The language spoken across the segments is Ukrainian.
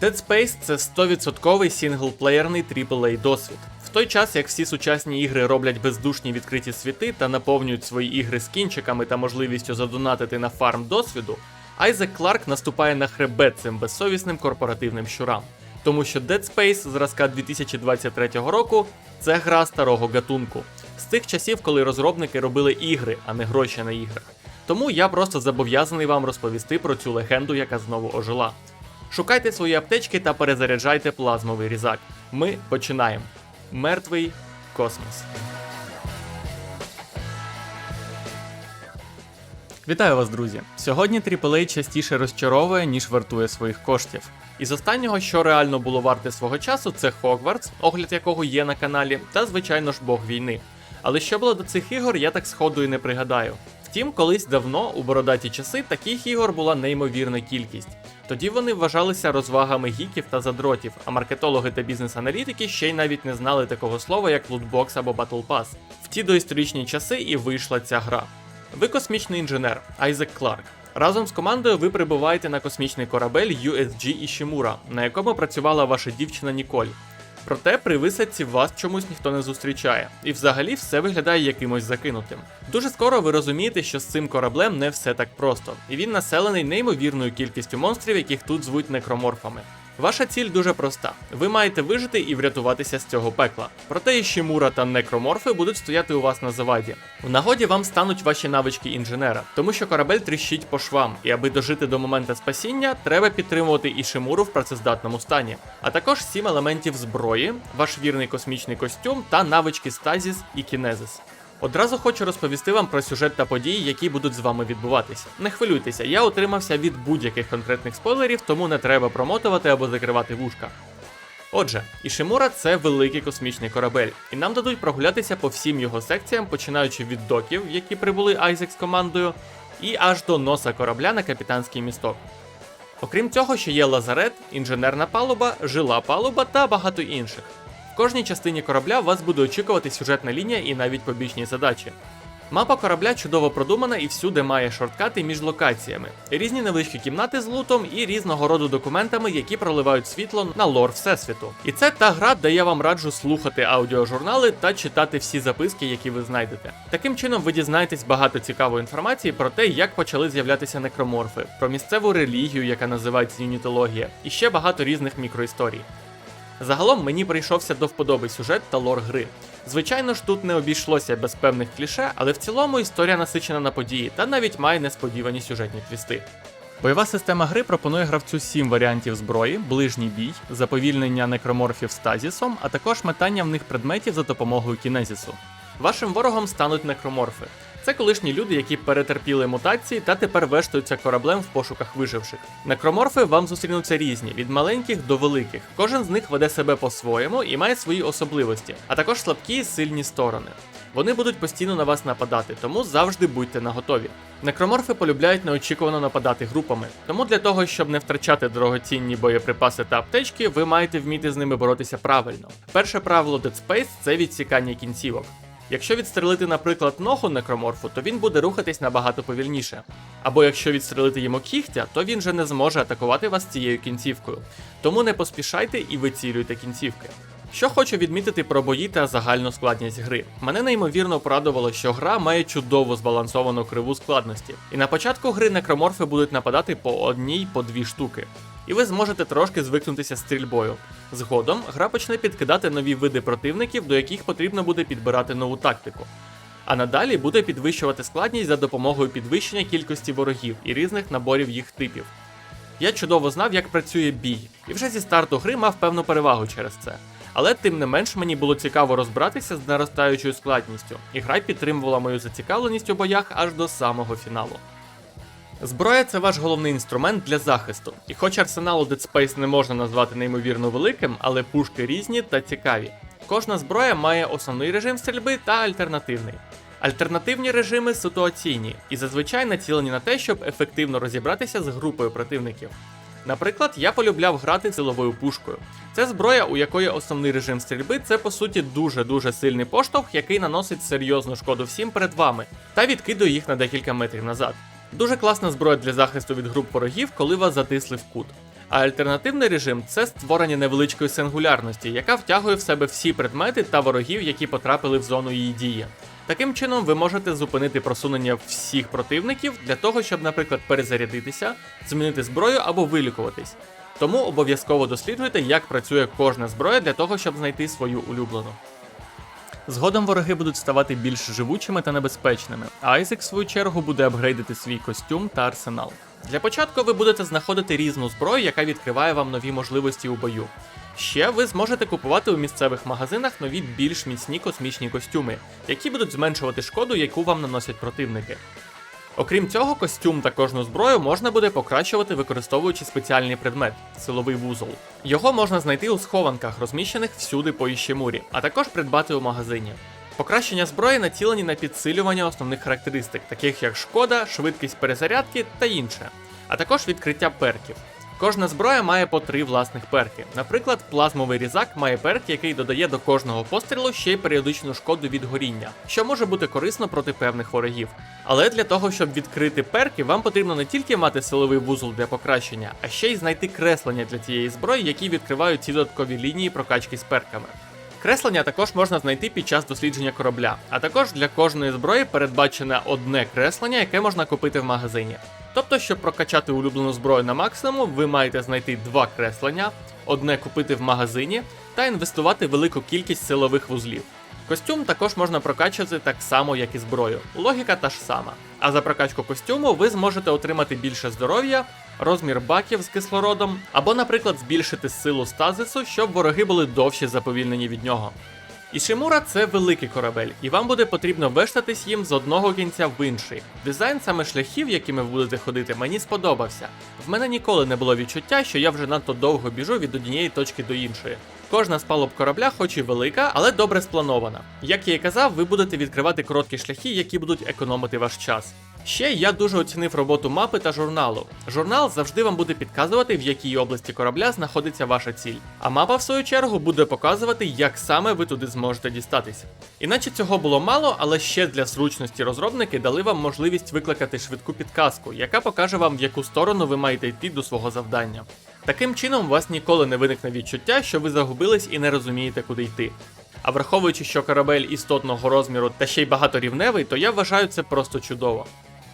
Dead Space це 100% сінглплеєрний AAA досвід. В той час, як всі сучасні ігри роблять бездушні відкриті світи та наповнюють свої ігри скінчиками та можливістю задонатити на фарм досвіду, Айзек Кларк наступає на хребет цим безсовісним корпоративним щурам. Тому що Dead Space зразка 2023 року це гра старого гатунку. З тих часів, коли розробники робили ігри, а не гроші на іграх. Тому я просто зобов'язаний вам розповісти про цю легенду, яка знову ожила. Шукайте свої аптечки та перезаряджайте плазмовий різак. Ми починаємо. Мертвий космос. Вітаю вас, друзі! Сьогодні AAA частіше розчаровує, ніж вартує своїх коштів. Із останнього, що реально було варте свого часу, це Хогвартс, огляд якого є на каналі, та звичайно ж Бог війни. Але що було до цих ігор, я так сходу і не пригадаю. Втім, колись давно, у бородаті часи, таких ігор була неймовірна кількість. Тоді вони вважалися розвагами гіків та задротів, а маркетологи та бізнес-аналітики ще й навіть не знали такого слова, як лутбокс або Pass. В ті доісторичні часи і вийшла ця гра. Ви космічний інженер Айзек Кларк. Разом з командою ви прибуваєте на космічний корабель USG Ішімура, на якому працювала ваша дівчина Ніколь. Проте при висадці вас чомусь ніхто не зустрічає, і взагалі все виглядає якимось закинутим. Дуже скоро ви розумієте, що з цим кораблем не все так просто, і він населений неймовірною кількістю монстрів, яких тут звуть некроморфами. Ваша ціль дуже проста: ви маєте вижити і врятуватися з цього пекла. Проте і Шімура та некроморфи будуть стояти у вас на заваді. В нагоді вам стануть ваші навички інженера, тому що корабель тріщить по швам, і аби дожити до моменту спасіння, треба підтримувати і Шимуру в працездатному стані. А також сім елементів зброї, ваш вірний космічний костюм та навички стазіс і кінезис. Одразу хочу розповісти вам про сюжет та події, які будуть з вами відбуватися. Не хвилюйтеся, я утримався від будь-яких конкретних спойлерів, тому не треба промотувати або закривати вушка. Отже, Ішимура це великий космічний корабель, і нам дадуть прогулятися по всім його секціям, починаючи від доків, які прибули Айзек з командою, і аж до носа корабля на капітанський місток. Окрім цього, ще є лазарет, інженерна палуба, жила палуба та багато інших. Кожній частині корабля вас буде очікувати сюжетна лінія і навіть побічні задачі. Мапа корабля чудово продумана і всюди має шорткати між локаціями, різні невеличкі кімнати з лутом і різного роду документами, які проливають світло на лор Всесвіту. І це та гра, де я вам раджу слухати аудіожурнали та читати всі записки, які ви знайдете. Таким чином, ви дізнаєтесь багато цікавої інформації про те, як почали з'являтися некроморфи, про місцеву релігію, яка називається юнітологія, і ще багато різних мікроісторій. Загалом мені прийшовся до вподоби сюжет та лор гри. Звичайно ж, тут не обійшлося без певних кліше, але в цілому історія насичена на події та навіть має несподівані сюжетні твісти. Бойова система гри пропонує гравцю 7 варіантів зброї, ближній бій, заповільнення некроморфів стазісом, а також метання в них предметів за допомогою кінезісу. Вашим ворогом стануть некроморфи. Це колишні люди, які перетерпіли мутації та тепер вештаються кораблем в пошуках виживших. Некроморфи вам зустрінуться різні, від маленьких до великих. Кожен з них веде себе по-своєму і має свої особливості, а також слабкі і сильні сторони. Вони будуть постійно на вас нападати, тому завжди будьте наготові. Некроморфи полюбляють неочікувано нападати групами, тому для того, щоб не втрачати дорогоцінні боєприпаси та аптечки, ви маєте вміти з ними боротися правильно. Перше правило Dead Space – це відсікання кінцівок. Якщо відстрелити, наприклад, ногу некроморфу, то він буде рухатись набагато повільніше. Або якщо відстрелити йому кігтя, то він же не зможе атакувати вас цією кінцівкою. Тому не поспішайте і вицілюйте кінцівки. Що хочу відмітити про бої та загальну складність гри. Мене неймовірно порадувало, що гра має чудово збалансовану криву складності. І на початку гри некроморфи будуть нападати по одній по дві штуки. І ви зможете трошки звикнутися з стрільбою. Згодом гра почне підкидати нові види противників, до яких потрібно буде підбирати нову тактику. А надалі буде підвищувати складність за допомогою підвищення кількості ворогів і різних наборів їх типів. Я чудово знав, як працює бій, і вже зі старту гри мав певну перевагу через це. Але тим не менш мені було цікаво розбиратися з наростаючою складністю, і гра підтримувала мою зацікавленість у боях аж до самого фіналу. Зброя це ваш головний інструмент для захисту, і хоч арсеналу Dead Space не можна назвати неймовірно великим, але пушки різні та цікаві. Кожна зброя має основний режим стрільби та альтернативний. Альтернативні режими ситуаційні і зазвичай націлені на те, щоб ефективно розібратися з групою противників. Наприклад, я полюбляв грати силовою пушкою. Це зброя, у якої основний режим стрільби це по суті дуже-дуже сильний поштовх, який наносить серйозну шкоду всім перед вами та відкидує їх на декілька метрів назад. Дуже класна зброя для захисту від груп ворогів, коли вас затисли в кут. А альтернативний режим це створення невеличкої сингулярності, яка втягує в себе всі предмети та ворогів, які потрапили в зону її дії. Таким чином, ви можете зупинити просунення всіх противників для того, щоб, наприклад, перезарядитися, змінити зброю або вилікуватись. Тому обов'язково досліджуйте, як працює кожна зброя для того, щоб знайти свою улюблену. Згодом вороги будуть ставати більш живучими та небезпечними, а Айзек, в свою чергу, буде апгрейдити свій костюм та арсенал. Для початку ви будете знаходити різну зброю, яка відкриває вам нові можливості у бою. Ще ви зможете купувати у місцевих магазинах нові більш міцні космічні костюми, які будуть зменшувати шкоду, яку вам наносять противники. Окрім цього, костюм та кожну зброю можна буде покращувати, використовуючи спеціальний предмет силовий вузол. Його можна знайти у схованках, розміщених всюди по Іщемурі, а також придбати у магазині. Покращення зброї націлені на підсилювання основних характеристик, таких як шкода, швидкість перезарядки та інше, а також відкриття перків. Кожна зброя має по три власних перки. Наприклад, плазмовий різак має перк, який додає до кожного пострілу ще й періодичну шкоду від горіння, що може бути корисно проти певних ворогів. Але для того, щоб відкрити перки, вам потрібно не тільки мати силовий вузол для покращення, а ще й знайти креслення для цієї зброї, які відкривають ці додаткові лінії прокачки з перками. Креслення також можна знайти під час дослідження корабля, а також для кожної зброї передбачене одне креслення, яке можна купити в магазині. Тобто, щоб прокачати улюблену зброю на максимум, ви маєте знайти два креслення, одне купити в магазині та інвестувати велику кількість силових вузлів. Костюм також можна прокачувати так само, як і зброю. Логіка та ж сама. А за прокачку костюму ви зможете отримати більше здоров'я, розмір баків з кислородом, або, наприклад, збільшити силу стазису, щоб вороги були довше заповільнені від нього. Ішимура це великий корабель, і вам буде потрібно вештатись їм з одного кінця в інший. Дизайн саме шляхів, якими ви будете ходити, мені сподобався. В мене ніколи не було відчуття, що я вже надто довго біжу від однієї точки до іншої. Кожна з палуб корабля, хоч і велика, але добре спланована. Як я і казав, ви будете відкривати короткі шляхи, які будуть економити ваш час. Ще я дуже оцінив роботу мапи та журналу. Журнал завжди вам буде підказувати, в якій області корабля знаходиться ваша ціль. А мапа, в свою чергу, буде показувати, як саме ви туди зможете дістатися. Іначе цього було мало, але ще для зручності розробники дали вам можливість викликати швидку підказку, яка покаже вам, в яку сторону ви маєте йти до свого завдання. Таким чином, у вас ніколи не виникне відчуття, що ви загубились і не розумієте, куди йти. А враховуючи, що корабель істотного розміру та ще й багаторівневий, то я вважаю це просто чудово.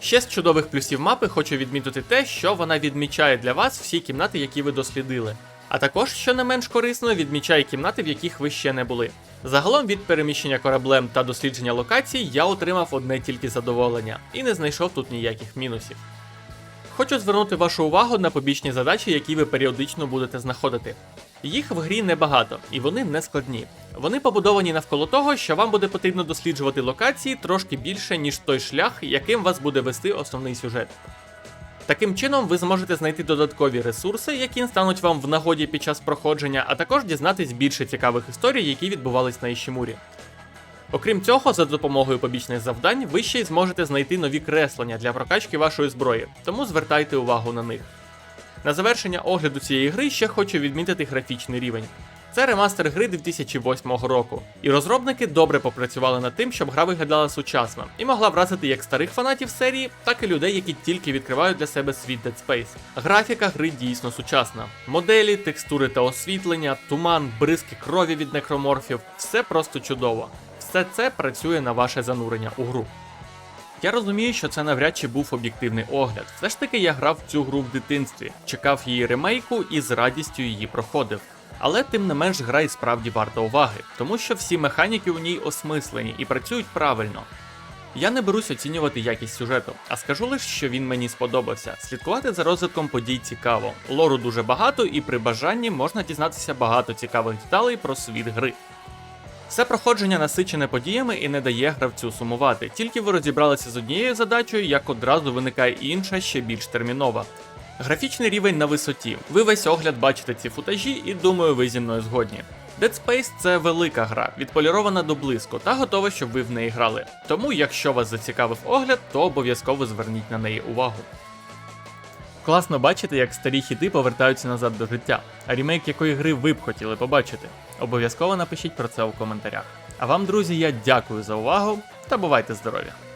Ще з чудових плюсів мапи хочу відмітити те, що вона відмічає для вас всі кімнати, які ви дослідили. А також, що не менш корисно, відмічає кімнати, в яких ви ще не були. Загалом від переміщення кораблем та дослідження локацій я отримав одне тільки задоволення і не знайшов тут ніяких мінусів. Хочу звернути вашу увагу на побічні задачі, які ви періодично будете знаходити. Їх в грі небагато, і вони не складні. Вони побудовані навколо того, що вам буде потрібно досліджувати локації трошки більше, ніж той шлях, яким вас буде вести основний сюжет. Таким чином, ви зможете знайти додаткові ресурси, які стануть вам в нагоді під час проходження, а також дізнатись більше цікавих історій, які відбувались на Іщімурі. Окрім цього, за допомогою побічних завдань, ви ще й зможете знайти нові креслення для прокачки вашої зброї, тому звертайте увагу на них. На завершення огляду цієї гри ще хочу відмітити графічний рівень. Це ремастер гри 2008 року, і розробники добре попрацювали над тим, щоб гра виглядала сучасно і могла вразити як старих фанатів серії, так і людей, які тільки відкривають для себе світ Dead Space. Графіка гри дійсно сучасна. Моделі, текстури та освітлення, туман, бризки крові від некроморфів все просто чудово. Все це працює на ваше занурення у гру. Я розумію, що це навряд чи був об'єктивний огляд. Все ж таки я грав в цю гру в дитинстві, чекав її ремейку і з радістю її проходив. Але тим не менш гра і справді варта уваги, тому що всі механіки у ній осмислені і працюють правильно. Я не берусь оцінювати якість сюжету, а скажу лише, що він мені сподобався. Слідкувати за розвитком подій цікаво. Лору дуже багато, і при бажанні можна дізнатися багато цікавих деталей про світ гри. Все проходження насичене подіями і не дає гравцю сумувати. Тільки ви розібралися з однією задачею, як одразу виникає інша, ще більш термінова. Графічний рівень на висоті. Ви весь огляд бачите ці футажі, і думаю, ви зі мною згодні. Dead Space це велика гра, відполірована до близько та готова, щоб ви в неї грали. Тому, якщо вас зацікавив огляд, то обов'язково зверніть на неї увагу. Класно бачити, як старі хіти повертаються назад до життя. А ремейк якої гри ви б хотіли побачити? Обов'язково напишіть про це у коментарях. А вам, друзі, я дякую за увагу та бувайте здорові!